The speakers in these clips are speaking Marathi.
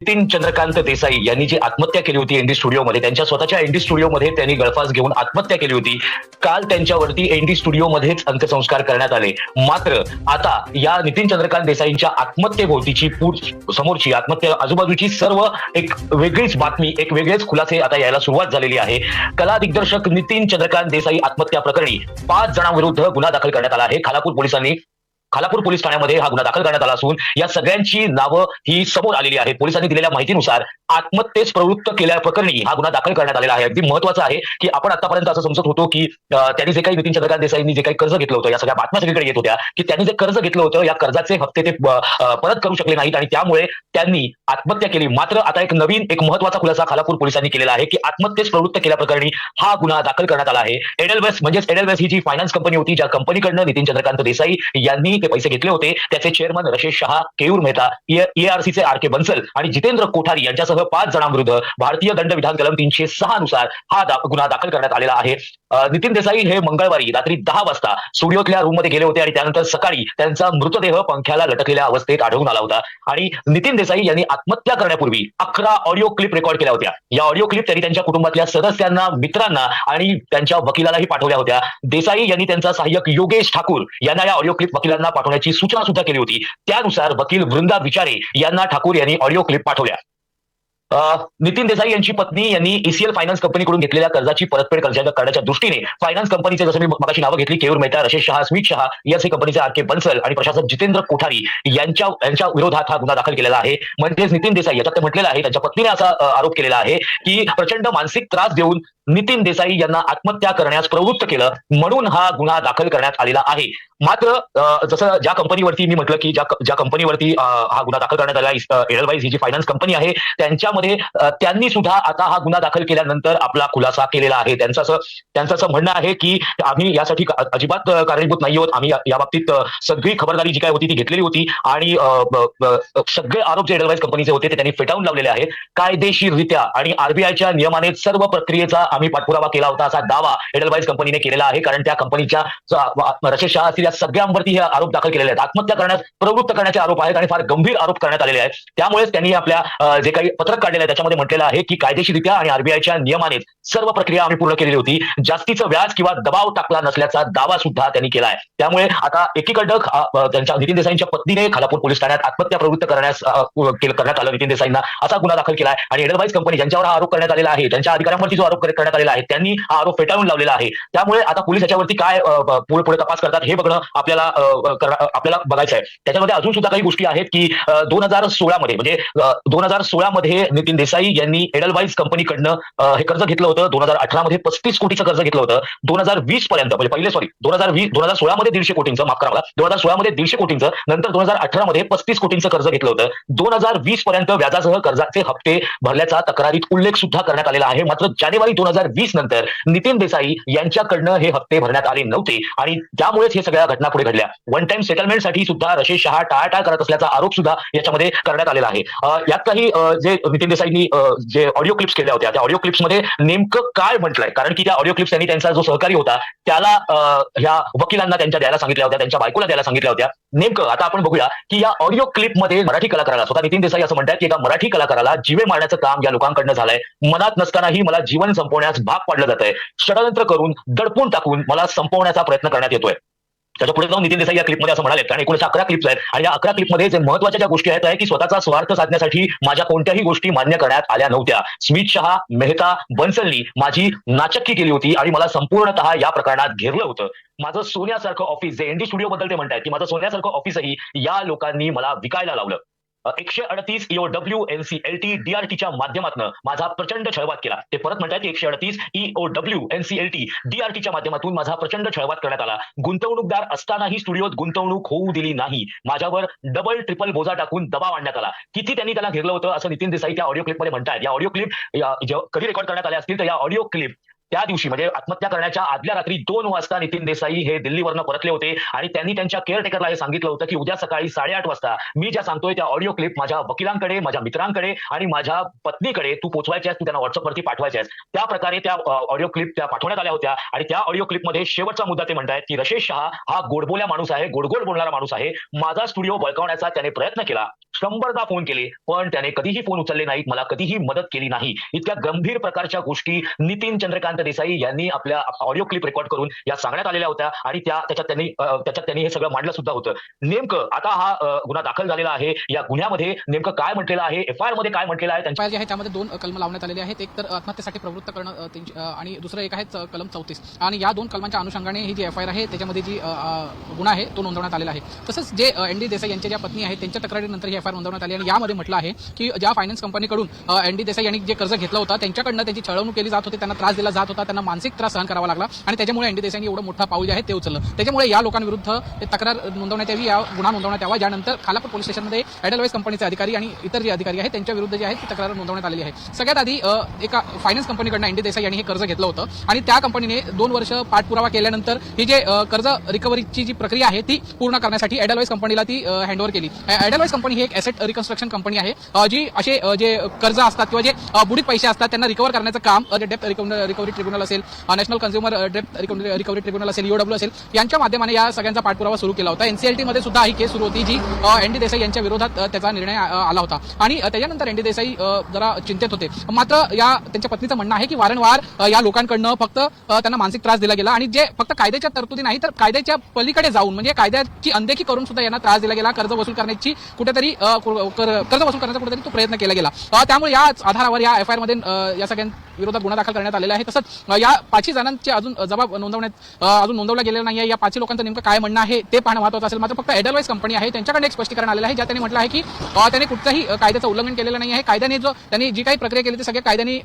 नितीन चंद्रकांत देसाई यांनी जी आत्महत्या केली होती एनडी स्टुडिओमध्ये त्यांच्या स्वतःच्या एनडी स्टुडिओमध्ये त्यांनी गळफास घेऊन आत्महत्या केली होती. काल त्यांच्यावरती एनडी स्टुडिओमध्येच अंत्यसंस्कार करण्यात आले. मात्र आता या नितीन चंद्रकांत देसाईंच्या आत्महत्येभोवतीची पूर समोरची आत्महत्या आजूबाजूची सर्व एक वेगळीच बातमी एक वेगळेच खुलासे आता यायला सुरुवात झालेली आहे. कला दिग्दर्शक नितीन चंद्रकांत देसाई आत्महत्या प्रकरणी पाच जणांविरुद्ध गुन्हा दाखल करण्यात आला आहे. खालापूर पोलिसांनी खालापूर पोलीस ठाण्यामध्ये हा गुन्हा दाखल करण्यात आला असून या सगळ्यांची नावं ही समोर आलेली आहेत. पोलिसांनी दिलेल्या माहितीनुसार आत्महत्येस प्रवृत्त केल्या प्रकरणी हा गुन्हा दाखल करण्यात आलेला आहे. अगदी महत्वाचं आहे की आपण आतापर्यंत असं समजत होतो की त्यांनी जे काही नितीन चंद्रकांत देसाईंनी जे काही कर्ज घेतलं होतं या सगळ्या बातम्या सगळीकडे येत होत्या की त्यांनी जे कर्ज घेतलं होतं या कर्जाचे हप्ते ते परत करू शकले नाहीत आणि त्यामुळे त्यांनी आत्महत्या केली. मात्र आता एक नवीन एक महत्त्वाचा खुलासा खालापूर पोलिसांनी केलेला आहे की आत्महत्येस प्रवृत्त केल्याप्रकरणी हा गुन्हा दाखल करण्यात आला आहे. एडलवेस म्हणजेच एडलवेस ही जी फायनान्स कंपनी होती ज्या कंपनीकडनं नितीन चंद्रकांत देसाई यांनी ते पैसे घेतले होते त्याचे चेअरमन रशेश शहा केयूर मेहता एआरसीचे आर के बन्सल आणि जितेंद्र कोठारी यांच्यासह पाच जणांविरुद्ध भारतीय दंड विधान कलम तीनशे सहा नुसार हा गुन्हा दाखल करण्यात आलेला आहे. नितीन देसाई हे मंगळवारी रात्री दहा वाजता स्टुडिओतल्या रूममध्ये गेले होते आणि त्यानंतर सकाळी त्यांचा मृतदेह पंख्याला लटकलेल्या अवस्थेत आढळून आला होता. आणि नितीन देसाई यांनी आत्महत्या करण्यापूर्वी अकरा ऑडिओ क्लिप रेकॉर्ड केल्या होत्या. या ऑडिओ क्लिप त्यांनी त्यांच्या कुटुंबातल्या सदस्यांना मित्रांना आणि त्यांच्या वकिलालाही पाठवल्या होत्या. देसाई यांनी त्यांचा सहाय्यक योगेश ठाकूर यांना या ऑडिओ क्लिप वकिलांना पाठवण्याची सूचना सुद्धा केली होती. त्यानुसार वकील वृंदा विचारे यांना ठाकूर यांनी ऑडिओ क्लिप पाठवल्या. अं, नितीन देसाई यांची पत्नी यांनी ईसीएल फायनान्स कंपनीकडून घेतलेल्या कर्जाची परतफेड करण्याच्या दृष्टीने फायनान्स कंपनीचे जसं मी मगाशी नावं घेतली केयूर मेहता रशेश शहा स्मित शहा याचे कंपनीचे आर के बन्सल आणि प्रशासक जितेंद्र कोठारी यांच्या यांच्या विरोधात हा गुन्हा दाखल केलेला आहे. म्हणजेच नितीन देसाई याच्यात ते म्हटलेलं आहे त्यांच्या पत्नीने असा आरोप केलेला आहे की प्रचंड मानसिक त्रास देऊन नितीन देसाई यांना आत्महत्या करण्यास प्रवृत्त केलं म्हणून हा गुन्हा दाखल करण्यात आलेला आहे. मात्र जसं ज्या कंपनीवरती मी म्हटलं की ज्या ज्या कंपनीवरती हा गुन्हा दाखल करण्यात आला एडलवाईज ही जी फायनान्स कंपनी आहे त्यांच्यामध्ये त्यांनी सुद्धा आता हा गुन्हा दाखल केल्यानंतर आपला खुलासा केलेला आहे. त्यांचं असं त्यांचं असं म्हणणं आहे की आम्ही यासाठी अजिबात कारणीभूत नाही आहोत आम्ही या- बाबतीत सगळी खबरदारी जी काय होती ती घेतलेली होती आणि सगळे आरोप जे एडलवाईज कंपनीचे होते ते त्यांनी फेटाळून लावलेले आहेत. कायदेशीररित्या आणि आरबीआयच्या नियमाने सर्व प्रक्रियेचा आम्ही पाठपुरावा केला होता असा दावा एडलवाईज कंपनीने केलेला आहे. कारण त्या कंपनीच्या ज- रशेश शहा असतील या सगळ्यांवरती हे आरोप दाखल केलेले आहेत. आत्महत्या करण्यास प्रवृत्त करण्याचे आरोप आहेत आणि फार गंभीर आरोप करण्यात आलेले आहेत. त्यामुळेच त्यांनी आपल्या जे काही पत्रक काढलेलं आहे त्याच्यामध्ये म्हटलेलं आहे की कायदेशीररित्या आणि आरबीआयच्या नियमाने सर्व प्रक्रिया आम्ही पूर्ण केलेली होती. जास्तीचं व्याज किंवा दबाव टाकला नसल्याचा दावा सुद्धा त्यांनी केला आहे. त्यामुळे आता एकीकडं त्यांच्या नितीन देसाईंच्या पत्नीने खालापूर पोलीस ठाण्यात आत्महत्या प्रवृत्त करण्यास केलं- करण्यात आलं. नितीन देसाईंना असा गुन्हा दाखल केला आहे. आणि एडलवाईज कंपनी ज्यांच्यावर हा आरोप करण्यात आलेला आहे त्यांच्या अधिकाऱ्यांवरती जो आरोप करण्यात आलेला आहे. त्यांनी हा आरोप फेटाळून लावलेला आहे. त्यामुळे आता पोलीस याच्यावरती काय पुढे पुढे तपास करतात हे बघणं आपल्याला आपल्याला बघायचं आहे. त्याच्यामध्ये अजून सुद्धा काही गोष्टी आहेत की दोन हजार सोळा मध्ये म्हणजे दोन हजार सोळा मध्ये नितीन देसाई यांनी एडलवाईज कंपनीकडनं हे कर्ज घेतलं होतं. दोन हजार अठरा मध्ये पस्तीस कोटीचं कर्ज घेतलं होतं. दोन हजार वीस पर्यंत म्हणजे पहिले सॉरी दोन हजार वीस दोन हजार सोळा मध्ये दीडशे कोटींचं माफ करा मला दोन हजार सोळा मध्ये दीडशे कोटींचं नंतर दोन हजार अठरा मध्ये पस्तीस कोटींचं कर्ज घेतलं होतं. दोन हजार वीस पर्यंत व्याजासह कर्जाचे हप्ते भरल्याचा तक्रारीत उल्लेख सुद्धा करण्यात आलेला आहे. मात्र जानेवारी दोन हजार वीस नंतर नितीन देसाई यांच्याकडनं हे हप्ते भरण्यात आले नव्हते आणि त्यामुळेच हे सगळ्या घटना पुढे घडल्या. वन टाइम सेटलमेंटसाठी सुद्धा रशेश शहा टाळाटाळ करत असल्याचा आरोप सुद्धा याच्यामध्ये करण्यात आलेला आहे. यात काही जे नितीन देसाईंनी जे ऑडिओ क्लिप्स केल्या होत्या त्या ऑडिओ क्लिप्समध्ये नेमकं काय म्हटलंय? कारण की त्या ऑडिओ क्लिप्स त्यांनी त्यांचा जो सहकारी होता त्याला ह्या वकिलांना त्यांच्या द्यायला सांगितल्या होत्या त्यांच्या बायकोला द्यायला सांगितल्या होत्या. नेमकं आता आपण बघूया की या ऑडिओ क्लिपमध्ये मराठी कलाकाराला स्वतः नितीन देसाई असं म्हणतात की एका मराठी कलाकाराला जीवे मारण्याचं काम या लोकांकडनं झालंय. मनात नसतानाही मला जीवन संपवण्यास भाग पाडलं जात आहे षडयंत्र करून दडपून टाकून मला संपवण्याचा प्रयत्न करण्यात येतोय. त्याच्या पुढे जाऊन नितीन देसाई या क्लिपमध्ये असं म्हणाले कारण एकूणच अकरा क्लिप्स आहेत. आणि या अकरा क्लिपमध्ये जे महत्त्वाच्या ज्या गोष्टी आहेत की स्वतःचा स्वार्थ साधण्यासाठी माझ्या कोणत्याही गोष्टी मान्य करण्यात आल्या नव्हत्या. स्मित शहा मेहता बन्सलनी माझी नाचक्की केली होती आणि मला संपूर्णतः या प्रकरणात घेरलं होतं. माझं सोन्यासारखं ऑफिस जे एनडी स्टुडिओ बद्दल ते म्हणतात की माझं सोन्यासारखं ऑफिसही या लोकांनी मला विकायला लावलं. एकशे अडतीस EO W N C L T डीआरटीच्या माध्यमातून माझा प्रचंड छळवाद केला. ते परत म्हणतात एकशे अडतीस EO W N C L T डीआरटीच्या माध्यमातून माझा प्रचंड छळवाद करण्यात आला. गुंतवणूकदार असतानाही स्टुडिओत गुंतवणूक होऊ दिली नाही. माझ्यावर डबल ट्रिपल बोजा टाकून दबाव आणण्यात आला. किती त्यांनी त्याला घेरलं होतं असं नितीन देसाई त्या ऑडिओ क्लिपमध्ये म्हणतात या ऑडिओ क्लिप कधी रेकॉर्ड करण्यात आल्या असतील तर या ऑडिओ क्लिप त्या दिवशी म्हणजे आत्महत्या करण्याच्या आदल्या रात्री दोन वाजता नितीन देसाई हे दिल्लीवरनं परतले होते आणि त्यांनी त्यांच्या केअरटेकरला हे सांगितलं होतं की उद्या सकाळी साडेआठ वाजता मी ज्या सांगतोय त्या ऑडिओ क्लिप माझ्या वकिलांकडे माझ्या मित्रांकडे आणि माझ्या पत्नीकडे तू पोचवायच्या तू त्यांना व्हॉट्सअपवरती पाठवायच्या त्या प्रकारे त्या ऑडिओ क्लिप त्या पाठवण्यात आल्या होत्या आणि त्या ऑडिओ क्लिपमध्ये शेवटचा मुद्दा ते म्हणतायत की रशेश शहा हा गोडबोल्या माणूस आहे गोडगोड बोलणारा माणूस आहे. माझा स्टुडिओ बळकावण्याचा त्याने प्रयत्न केला. शंभरदा फोन केले पण त्याने कधीही फोन उचलले नाहीत मला कधीही मदत केली नाही. इतक्या गंभीर प्रकारच्या गोष्टी नितीन चंद्रकांत देसाई यांनी आपल्या ऑडिओ क्लिप रेकॉर्ड करून या सांगण्यात आलेल्या होत्या आणि त्या त्याच्यात त्यांनी त्याच्यात त्यांनी हे सगळं मांडलं सुद्धा होतं. नेमकं आता हा गुन्हा दाखल झालेला आहे. या गुन्ह्यामध्ये नेमकं काय म्हटलेलं आहे? एफ आय आरमध्ये काय म्हटलेलं आहे? त्यांच्या जे आहे त्यामध्ये दोन कलम लावण्यात आलेले आहेत. एक तर आत्महत्येसाठी प्रवृत्त करणं आणि दुसरं एक आहे कलम चौतीस. आणि या दोन कलमांच्या अनुषंगाने ही जी एफ आय आर आहे त्याच्यामध्ये जी गुन्हा आहे तो नोंदवण्यात आलेला आहे. तसंच जे एन डी देसाई यांच्या ज्या पत्नी आहेत त्यांच्या तक्रारीनंतर ही एफ आय आर नोंदवण्यात आली आणि यामध्ये म्हटलं आहे की ज्या फायनान्स कंपनीकडून एन डी देसाई यांनी जे कर्ज घेतलं होतं त्यांच्याकडनं त्यांची छळवणूक केली जात होती त्यांना त्रास दिला जात होता त्यांना मानसिक त्रास सहन करावा लागला. आणि त्याच्यामुळे एन डी देसाईंनी एवढं मोठं पाऊल जे आहे ते उचललं. त्याच्यामुळे या लोकांविरुद्ध तक्रार नोंदवण्यात यावी या गुन्हा नोंदवण्यात यावा. ज्यानंतर खालापूर पोलीस स्टेशनमध्ये एडलवाईज कंपनीचे अधिकारी आणि इतर जे अधिकारी आहेत त्यांच्या विरुद्ध जे आहे ती तक्रार नोंदवण्यात आलेली आहे. सगळ्यात आधी एका फायनान्स कंपनीकडनं एनडी देसाई यांनी हे कर्ज घेतलं होतं. आणि त्या कंपनीने दोन वर्ष पाठपुरावा केल्यानंतर ही जे कर्ज रिकव्हरीची जी प्रक्रिया आहे ती पूर्ण करण्यासाठी एडलवाईज कंपनीला ती हँडओव्हर केली. एडलवाईज कंपनी ही एक एसेट रिकन्स्ट्रक्शन कंपनी आहे. जी असे जे कर्ज असतात किंवा जे बुडीत पैसे असतात त्यांना रिकव्हर करण्याचं काम अ, डेप्थ रिकव्हरी ट्रिब्युनल असेल नॅशनल कन्झ्युमर डेप्थ रिकव्हरी ट्रिब्युनल असेल ईओडब्ल्यू असेल यांच्या माध्यमाने या सगळ्यांचा पाठपुरावा सुरू केला होता. एनसीएलटीमध्ये सुद्धा ही केस सुरू होती जी एन डी देसाई यांच्या विरोधात त्याचा निर्णय आला होता. आणि त्याच्यानंतर एन डी देसाई जरा चिंतेत होते. मात्र या त्यांच्या पत्नीचं म्हणणं आहे की वारंवार या लोकांकडनं फक्त त्यांना मानसिक त्रास दिला गेला. आणि जे फक्त कायद्याच्या तरतुदी नाही तर कायद्याच्या पलीकडे जाऊन म्हणजे कायद्याची अनदेखी करून सुद्धा यांना त्रास दिला गेला. कर्ज वसूल करण्याची कुठेतरी कर्ज वसूल करण्याचा कुठेतरी तो प्रयत्न केला गेला. त्यामुळे या आधारावर या एफ आयमध्ये या सगळ्यां विरोधात गुन्हा दाखल करण्यात आलेला आहे. तसंच या पाचही जणांचे अजून जबाब नोंदवण्यात अजून नोंदवला गेलेला नाही आहे या पाचही लोकांचं नेमकं काय म्हणणं आहे ते पाहणं महत्वाचं असेल. मात्र फक्त एडलवाईज कंपनी आहे. त्यांच्याकडे एक स्पष्टीकरण आलेलं आहे ज्या त्यांनी म्हटलं आहे की त्यांनी कुठल्याही कायद्याचं उल्लंघन केलेलं नाही आहे कायद्याने जो त्यांनी जी काही प्रक्रिया केली ती सगळ्या कायद्याने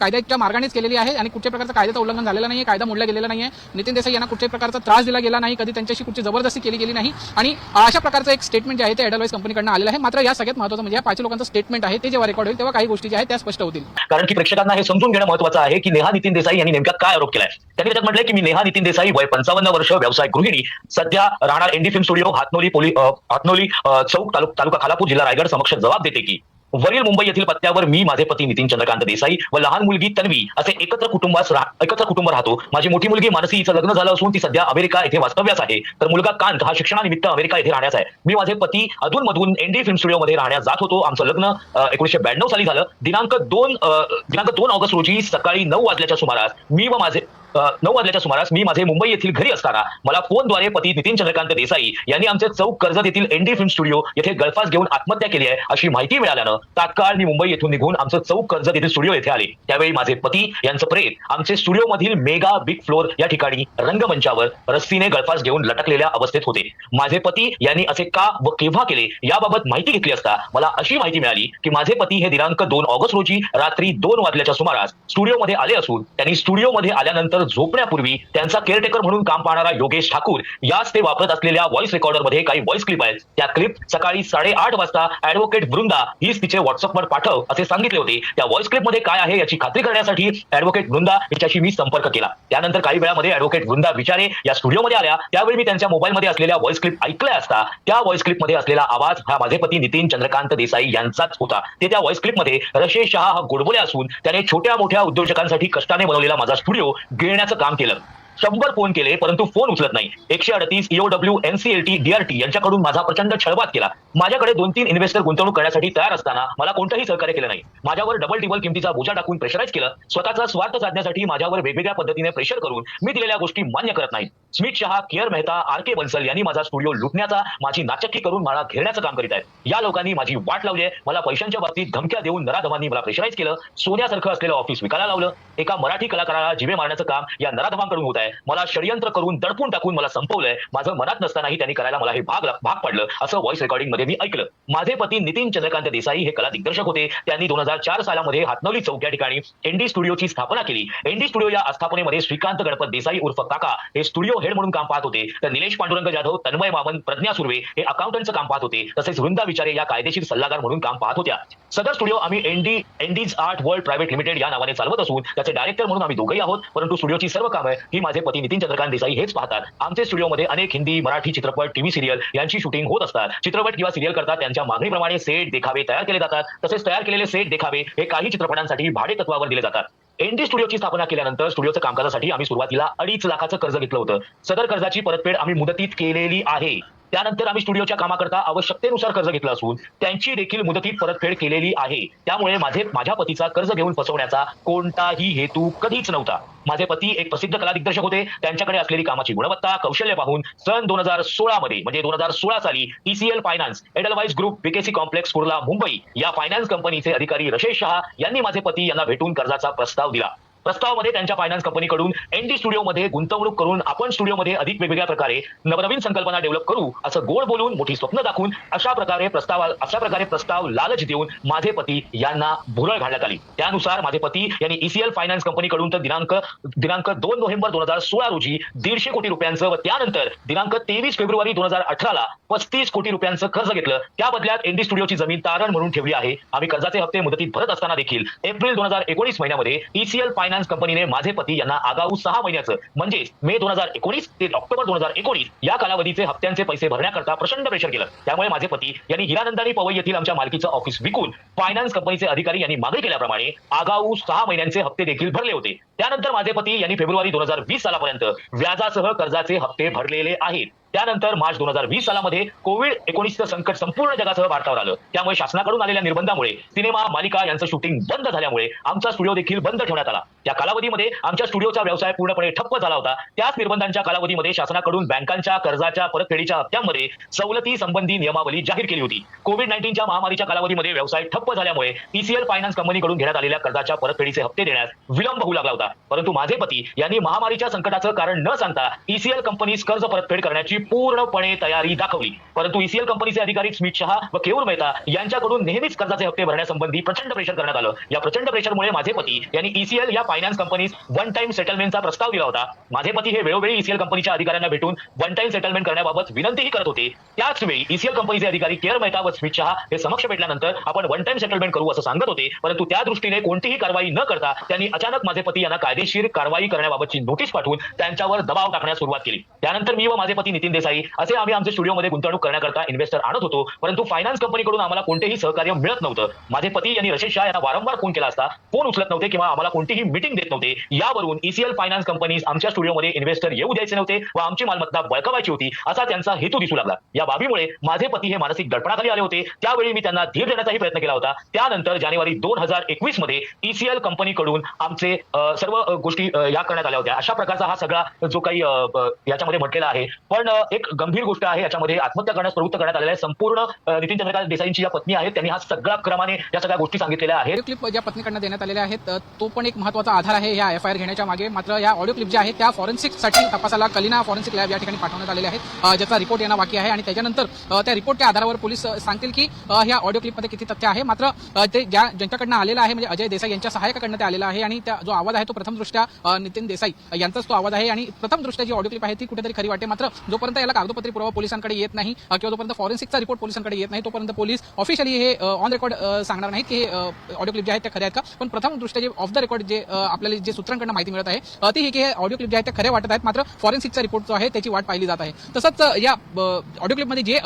कायद्याच्या मार्गानेच केलेली आहे आणि कुठच्या प्रकारचं कायद्याचं उल्लंघन झालेलं नाही कायदा मोडला गेलेला नाही आहे नितीन देसाई यांना कुठल्याही प्रकारचा त्रास दिला गेला नाही कधी त्यांच्याशी कुठची जबरदस्ती केली गेली नाही. आणि अशा प्रकारचं एक स्टेटमेंट जे आहे ते एडलवाईज कंपनीकडनं आलेलं आहे. मात्र या सगळ्यात महत्वाचं म्हणजे या पाच लोकांचं स्टेटमेंट आहे ते जेव्हा रेकॉर्ड होईल तेव्हा काही गोष्टी ज्या आहेत त्या स्पष्ट होतील. कारण की प्रेक्षकांना हे समजून घेणं महत्वाचं आहे की नेहा नितीन देसाई यांनी नेमका काय आरोप केलाय? त्यांनी त्याच्यात म्हटलंय की मी नेहा नितीन देसाई वय पंचावन्न वर्ष व्यवसाय गृहिणी सध्या राहणार एनडी फिल्म स्टुडिओ हातनोली पोली हातनोली चौक तालुका खालापूर जिल्हा रायगड समक्ष जबाब देते की वरील मुंबई येथील पत्त्यावर मी माझे पती नितीन चंद्रकांत देसाई व लहान मुलगी तन्वी असे एकत्र कुटुंबास एकत्र कुटुंब राहतो. माझी मोठी मुलगी मानसी हिचं लग्न झालं असून ती सध्या अमेरिका येथे वास्तव्यास आहे. तर मुलगा कांत हा शिक्षणानिमित्त अमेरिका येथे राहण्यास आहे. मी माझे पती अधून मधून एनडी फिल्म स्टुडिओ मध्ये राहण्यास जात होतो. आमचं लग्न एकोणीशे ब्याण्णव साली झालं. दिनांक दोन दिनांक दोन ऑगस्ट रोजी सकाळी नऊ वाजल्याच्या सुमारास मी व माझे नऊ वाजल्याच्या सुमारास मी माझे मुंबई येथील घरी असताना मला फोनद्वारे पती नितीन चंद्रकांत देसाई यांनी आमचे चौक कर्जत येथील एनडी फिल्म स्टुडिओ येथे गळफास घेऊन आत्महत्या केली आहे अशी माहिती मिळाल्यानं तात्काळ मी मुंबई येथून निघून आमचं चौक कर्जत येथील स्टुडिओ येथे आले. त्यावेळी माझे पती यांचं प्रेत आमचे स्टुडिओ मधील मेगा बिग फ्लोर या ठिकाणी रंगमंचावर रस्सीने गळफास घेऊन लटकलेल्या अवस्थेत होते. माझे पती यांनी असे का व केव्हा केले याबाबत माहिती घेतली असता मला अशी माहिती मिळाली की माझे पती हे दिनांक दोन ऑगस्ट रोजी रात्री दोन वाजल्याच्या सुमारास स्टुडिओमध्ये आले असून त्यांनी स्टुडिओमध्ये आल्यानंतर झोपण्यापूर्वी त्यांचा केअरटेकर म्हणून काम पाहणारा योगेश ठाकूर याच ते वापरत असलेल्या व्हॉइस रेकॉर्डरमध्ये काही व्हॉइस क्लिप आहेत. त्या क्लिप सकाळी साडेआठ वाजता ऍडव्होकेट वृंदा हीच तिचे व्हॉट्सअपवर पाठव असे सांगितले होते. त्या व्हॉइस क्लिपमध्ये काय आहे याची खात्री करण्यासाठी ऍडव्होकेट वृंदा हिच्याशी मी संपर्क केला. त्यानंतर काही वेळामध्ये ऍडव्होकेट वृंदा विचारे या स्टुडिओमध्ये आल्या. त्यावेळी मी त्यांच्या मोबाईलमध्ये असलेल्या व्हॉइस क्लिप ऐकल्या असता. त्या व्हॉइस क्लिपमध्ये असलेला आवाज हा माझे पती नितीन चंद्रकांत देसाई यांचाच होता. ते त्या व्हॉइस क्लिपमध्ये शहा हा गोडबोले असून त्याने छोट्या मोठ्या उद्योजकांसाठी कष्टाने बनवलेला माझा स्टुडिओ गिळण्याचं काम केलं. शंभर फोन केले परंतु फोन उचलत नाही. एकशे अडतीस ईओ ईओडब्ल्यू एनसीएलटी डीआरटी यांच्याकडून माझा प्रचंड छळवाद केला. माझ्याकडे दोन तीन इन्व्हेस्टर गुंतवणूक करण्यासाठी तयार असताना मला कोणतंही सहकार्य केलं नाही. माझ्यावर डबल टिबल किमतीचा बोजा टाकून प्रेशराईज केलं. स्वतःचा स्वार्थ साधण्यासाठी माझ्यावर वेगवेगळ्या पद्धतीने प्रेशर करून मी दिलेल्या गोष्टी मान्य करत नाही. Smit Shah care Mehta R K Bansal यांनी माझा स्टुडिओ लुटण्याचा माझी नाचक्की करून मला घेण्याचं काम करीत आहेत. या लोकांनी माझी वाट लावली आहे. मला पैशांच्या बाबतीत धमक्या देऊन नराधमांनी मला प्रेशराईज केलं. सोन्यासारखं असलेलं ऑफिस विकायला लावलं. एका मराठी कलाकाराला जिवे मारण्याचं काम या नराधमांकडून होत आहे. मला षडयंत्र करून दडपून टाकून मला संपवलंय. माझं मनात नसतानाही त्यांनी करायला मला हे भाग भाग पडलं. असं व्हॉइस रेकॉर्डिंगमध्ये मी ऐकलं. माझे पती नितीन चंद्रकांत देसाई हे कला दिग्दर्शक होते. त्यांनी दोन हजार चार सालामध्ये हातनवली चौक या ठिकाणी एनडी स्टुडिओची स्थापना केली. एनडी स्टुडिओ या आस्थापनेमध्ये श्रीकांत गणपत देसाई उर्फ काका हे स्टुडिओ हेड म्हणून काम पाहत होते. तर निलेश पांडुरंग जाधव तन्मय मामन प्रज्ञा सुर्वे हे अकाउंटंटचं काम पाहत होते. तसेच वृंदा विचारे या कायदेशीर सल्लागार म्हणून काम पाहत होत्या. सदर स्टुडिओ आम्ही ND ND's art world private limited या नावाने चालवत असून त्याचे डायरेक्टर म्हणून आम्ही दोघंही आहोत. परंतु स्टुडिओची सर्व कामं ही माझे पती नितीन चंद्रकांत देसाई हेच पाहतात. आमचे स्टुडिओमध्ये अनेक हिंदी मराठी चित्रपट टीव्ही सिरियल यांची शूटिंग होत असतात. चित्रपट किंवा सिरियल करता त्यांच्या मागणीप्रमाणे सेट देखावे तयार केले जातात. तसेच तयार केलेले सेट देखावे हे काही चित्रपटांसाठी भाडे तत्वावर दिले जातात. एनडी स्टुडिओची स्थापना केल्यानंतर स्टुडिओच्या कामकाजासाठी आम्ही सुरुवातीला अडीच लाखाचं कर्ज घेतलं होतं. सदर कर्जाची परतफेड आम्ही मुदतीत केलेली आहे. त्यानंतर आम्ही स्टुडिओच्या कामाकरता आवश्यकतेनुसार कर्ज घेतलं असून त्यांची देखील मुदतीत परतफेड केलेली आहे. त्यामुळे माझे माझ्या पतीचा कर्ज घेऊन फसवण्याचा कोणताही हेतू कधीच नव्हता. माझे पती एक प्रसिद्ध कला दिग्दर्शक होते. त्यांच्याकडे असलेली कामाची गुणवत्ता कौशल्य पाहून सन दोन हजार सोळा मध्ये म्हणजे दोन हजार सोळा साली ECL finance Edelweiss group BKC complex Kurla Mumbai या फायनान्स कंपनीचे अधिकारी रशेश शहा यांनी माझे पती यांना भेटून कर्जाचा प्रस्ताव दिला. प्रस्तावामध्ये त्यांच्या फायनान्स कंपनीकडून एनडी स्टुडिओमध्ये गुंतवणूक करून आपण स्टुडिओमध्ये अधिक वेगवेगळ्या प्रकारे नवनवीन संकल्पना डेव्हलप करू असं गोड बोलून मोठी स्वप्न दाखवून अशा प्रकारे प्रस्ताव अशा प्रकारे प्रस्ताव लालच देऊन माझे पती यांना भुरळ घालण्यात आली. त्यानुसार माझे पती यांनी ईसीएल फायनान्स कंपनीकडून तर दिनांक दिनांक दोन नोव्हेंबर दोन हजार सोळा रोजी दीडशे कोटी रुपयांचं व त्यानंतर दिनांक तेवीस फेब्रुवारी दोन हजार अठराला पस्तीस कोटी रुपयांचं कर्ज घेतलं. त्या बदल्यात एनडी स्टुडिओची जमीन तारण म्हणून ठेवली आहे. आम्ही कर्जाचे हप्ते मुदतीत भरत असताना देखील एप्रिल दोन हजार एकोणीस महिन्यामध्ये ईसीएल फायनान्स कंपनीने माझे पती यांना आगाऊ सहा महिन्याचं म्हणजेच मे दोन हजार एकोणीस ते ऑक्टोबर दोन हजार एकोणीस या कालावधीचे हप्त्यांचे पैसे भरण्याकरता प्रचंड प्रेशर केलं. त्यामुळे माझे पती यांनी हिरानंदानी पवई येथील आमच्या मालकीचं ऑफिस विकून फायनान्स कंपनीचे अधिकारी यांनी मागणी केल्याप्रमाणे आगाऊ सहा महिन्यांचे हप्ते देखील भरले होते. त्यानंतर माझे पती यांनी फेब्रुवारी दोन हजार वीस सालापर्यंत व्याजासह कर्जाचे हप्ते भरलेले आहेत. त्यानंतर मार्च दोन हजार वीस सालामध्ये कोविड एकोणीसचं संकट संपूर्ण जगासह भारतावर आलं. त्यामुळे शासनाकडून आलेल्या निर्बंधामुळे सिनेमा मालिका यांचं शूटिंग बंद झाल्यामुळे आमचा स्टुडिओ देखील बंद ठेवण्यात आला. त्या कालावधीमध्ये आमच्या स्टुडिओचा व्यवसाय पूर्णपणे ठप्प झाला होता. त्याच निर्बंधांच्या कालावधीमध्ये शासनाकडून बँकांच्या कर्जाच्या परतफेडीच्या हप्त्यांमध्ये सवलती संबंधी नियमावली जाहीर केली होती. कोविड नाईन्टीनच्या महामारीच्या कालावधीमध्ये व्यवसाय ठप्प झाल्यामुळे ईसीएल फायनान्स कंपनीकडून घेण्यात आलेल्या कर्जाच्या परतफेडीचे हप्ते देण्यास विलंब होऊ लागला होता. परंतु माझे पती यांनी महामारीच्या संकटाचं कारण न सांगता ईसीएल कंपनीस कर्ज परतफेड करण्याची पूर्णपणे तयारी दाखवली. परंतु ईसीएल कंपनीचे अधिकारी स्मित शहा व केऊर मेहता यांच्याकडून नेहमीच कर्जाचे हप्ते भरण्यासंबंधी प्रचंड प्रेशर करण्यात आलं. या प्रचंड प्रेशरमुळे माझे पती यांनी ईसीएल या फायनान्स कंपनीस वन टाइम सेटलमेंटचा प्रस्ताव दिला होता. माझे पती हे वेळोवेळी ईसीएल कंपनीच्या अधिकाऱ्यांना भेटून वन टाइम सेटलमेंट करण्याबाबत विनंतीही करत होते. त्याच वेळी ईसीएल कंपनीचे अधिकारी केअर मेहता व स्मित शहा हे समक्ष भेटल्यानंतर आपण वन टाइम सेटलमेंट करू असं सांगत होते. परंतु त्या दृष्टीने कोणतीही कारवाई न करता त्यांनी अचानक माझे पती यांना कायदेशीर कारवाई करण्याबाबतची नोटीस पाठवून त्यांच्यावर दबाव टाकण्यास सुरुवात केली. त्यानंतर मी व माझे पती नितीन देसाई असे आम्ही आमच्या स्टुडिओमध्ये गुंतवणूक करण्याकरता इन्व्हेस्टर आणत होतो. परंतु फायनान्स कंपनीकडून आम्हाला कोणतेही सहकार्य मिळत नव्हतं. माझे पती यांनी रशेद शाह यांना वारंवार फोन केला असता. फोन उचलत नव्हते किंवा आम्हाला कोणतीही मिटिंग देत नव्हते. यावरून ईसीएल फायनान्स कंपनी आमच्या स्टुडिओमध्ये इन्व्हेस्टर येऊ द्यायचे नव्हते व आमची मालमत्ता बळकवायची होती असा त्यांचा हेतू दिसू लागला. या बाबीमुळे माझे पती हे मानसिक दडपणाखाली आले होते. त्यावेळी मी त्यांना धीर देण्याचाही प्रयत्न केला होता. त्यानंतर जानेवारी दोन हजार एकवीसमध्ये ईसीएल कंपनीकडून आमचे सर्व गोष्टी या करण्यात आल्या होत्या. अशा प्रकारचा हा सगळा जो काही याच्यामध्ये म्हटलेला आहे. पण एक गंभीर गोष्ट आहे याच्यामध्ये आत्महत्या करण्यास प्रवृत्त करण्यात आलेलं आहे. संपूर्ण नितीन चंद्रकांत देसाईंची ज्या पत्नी आहेत. त्यांनी हा सगळ्या क्रमाने या सगळ्या गोष्टी सांगितलेल्या आहेत. ऑडिओ क्लिप ज्या पत्नीकडनं देण्यात आलेल्या आहेत तो पण एक महत्त्वाचा आधार आहे या एफ आय आर घेण्याच्या मागे. मात्र या ऑडिओ क्लिप ज्या आहेत त्या फॉरेन्सिकसाठी तपासाला कलिना फॉरेन्सिक लॅब या ठिकाणी पाठवण्यात आलेले आहेत. ज्याचा रिपोर्ट येणं बाकी आहे आणि त्याच्यानंतर त्या रिपोर्टच्या आधारावर पोलीस सांगतील की ह्या ऑडिओ क्लिपमध्ये किती तथ्य आहे. मात्र ते ज्या ज्यांच्याकडनं आलेलं आहे म्हणजे अजय देसाई यांच्या सहाय्यकाकडनं ते आलेला आहे आणि त्या जो आवाज आहे तो प्रथमदृष्ट्या अ, नितीन देसाई यांचाच तो आवाज आहे आणि प्रथमदृष्ट्या जी ऑडिओ क्लिप आहे ती कुठेतरी खरी वाटते मात्र जोपर्यंत याला कागदोपत्री पुरावा पोलिसांकडे येत नाही किंवा जोपर्यंत फॉरेन्सिकचा रिपोर्ट पोलिसांकडे येत नाही तोपर्यंत पोलीस ऑफिशियली हे ऑन रेकॉर्ड सांगणार नाहीत की हे ऑडिओ क्लिप जे आहेत त्या खऱ्या आहेत का. पण प्रथम दृष्ट्या जे ऑफ द रेकॉर्ड जे आपल्याला जे सूत्रांकडनं माहिती मिळत आहे ती ही की हे ऑडिओ क्लिप जे आहेत त्या खऱ्या वाटत आहेत मात्र फॉरेन्सिकचा रिपोर्ट जो आहे त्याची वाट पाहिली जात आहे. तसंच या ऑडिओ क्लिपमध्ये जे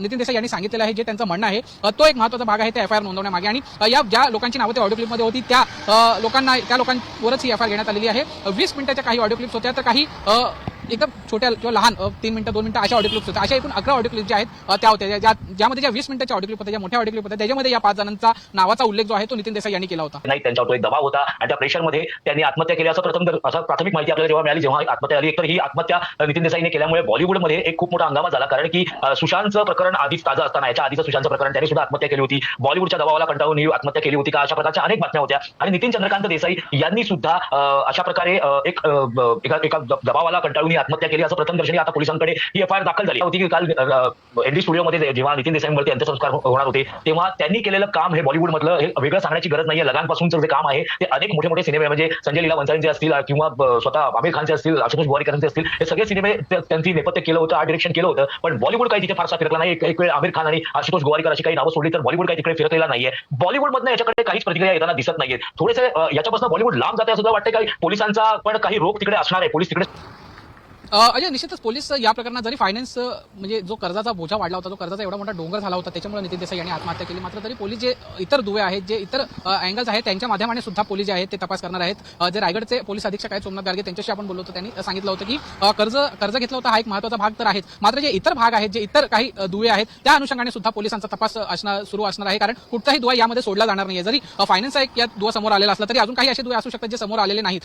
नितीन देसाई यांनी सांगितलेलं आहे जे त्यांचं म्हणणं आहे तो एक महत्त्वाचा भाग आहे त्या एफ आय आर नोंदवण्यामागे. आणि या ज्या लोकांची नावं त्या ऑडिओ क्लिपमध्ये होती त्या लोकांना त्या लोकांवरच ही एफ आय आर घेण्यात आलेली आहे. वीस मिनिटाच्या काही ऑडिओ क्लिप्स होत्या तर काही एकदम छोट्या किंवा लहान तीन मिनिटं दोन मिनिटं अशा ऑडिओ क्लिप्स होत्या. अशा एकूण अकरा ऑडिओ क्लिप ज्या आहेत त्या होत्या. ज्या- ज्यामध्ये ज्या वीस मिनिटाच्या ऑडिओ क्लिप होत्या ज्या मोठ्या ऑडिओ क्लिप होत्या त्याच्यामध्ये या पाच जणांचा नावाचा उल्लेख जो आहे तो नितीन देसाई यांनी केला होता. नाही त्यांच्यावर एक दबाव होता आणि त्या प्रेशरमध्ये त्यांनी आत्महत्या केली. असं प्रथम असं प्राथमिक माहिती आपल्याला जेव्हा मिळाली जेव्हा आत्महत्या झाली तर ही आत्महत्या नितीन देसाईने केल्यामुळे बॉलिवूडमध्ये एक खूप मोठा हंगामा झाला. कारण की सुशांतचं प्रकरण आधीच ताजं असताना याच्या आधीचं सुशांतचं प्रकरण त्यांनी सुद्धा आत्महत्या केली होती. बॉलिवूडच्या दबावाला कंटाळून ही आत्महत्या केली होती का? अशा प्रकारच्या अनेक बातम्या होत्या. आणि नितीन चंद्रकांत देसाई यांनी सुद्धा अशा प्रकारे एक एका दबावाला कंटाळून आत्महत्या केली. असं प्रथम दर्शनी आता पोलिसांकडे ही एफ आय आर दाखल झाली. होती की काल एनडी स्टुडिओमध्ये जेव्हा नितीन देसाईंवरती अंत्यसंस्कार होणार होते. तेव्हा त्यांनी केलेलं काम हे बॉलिवूड मधलं हे वेगळं सांगण्याची गरज नाहीये. लगानपासूनचं जे काम आहे ते अनेक मोठे मोठे सिनेमे म्हणजे संजय लीला वंसाळींचे असतील किंवा स्वतः आमिर खानचे असतील आशुतोष गोवारीकरांचे असतील हे सगळे सिनेमे त्या- त्यांची नेपथ्य केलं होतं आर्ट डिरेक्शन केलं होतं. पण बॉलिवूड काही तिथे फारसा फिरकला नाही. एक वेळ आमिर खान आणि आशुतोष गोवारीकर अशी काही नावं सोडली तर बॉलिवूड काही तिकडे फिरकलेला नाहीये. बॉलिवूडमधनं याच्याकडे काहीच प्रतिक्रिया येताना दिसत नाहीये थोडेसे याच्यापासून बॉलिवूड लांब जाते असं सुद्धा वाटतं काही पोलिसांचा पण काही रोग तिकडे असणार आहे. पोलीस तिकडे अजय निश्चितच पोलीस या प्रकरणात जरी फायनान्स म्हणजे जो कर्जाचा बोजा वाढला होता जो कर्जाचा एवढा मोठा डोंगर झाला होता त्याच्यामुळे नितीन देसाई यांनी आत्महत्या केली. मात्र तरी पोलीस जे इतर दुवे आहेत जे इतर अँगल्स आहेत त्यांच्या माध्यमाने सुद्धा पोलीस जे आहेत ते तपास करणार आहेत. जे रायगडचे पोलीस अधीक्षक आहेत सोमनाथ गार्गे त्यांच्याशी आपण बोललो होतो त्यांनी सांगितलं होतं की कर्ज कर्ज घेतलं होतं हा एक महत्त्वाचा भाग तर आहेच. मात्र जे इतर भाग आहेत जे इतर काही दुवे आहेत त्या अनुषंगाने सुद्धा पोलिसांचा तपास असणार सुरू असणार आहे. कारण कुठचाही दुवा यामध्ये सोडला जाणार नाही जरी फायनान्स एक या दुवा समोर आलेला असला तरी अजून काही असे दुवे असू शकतात जे समोर आलेले नाहीत.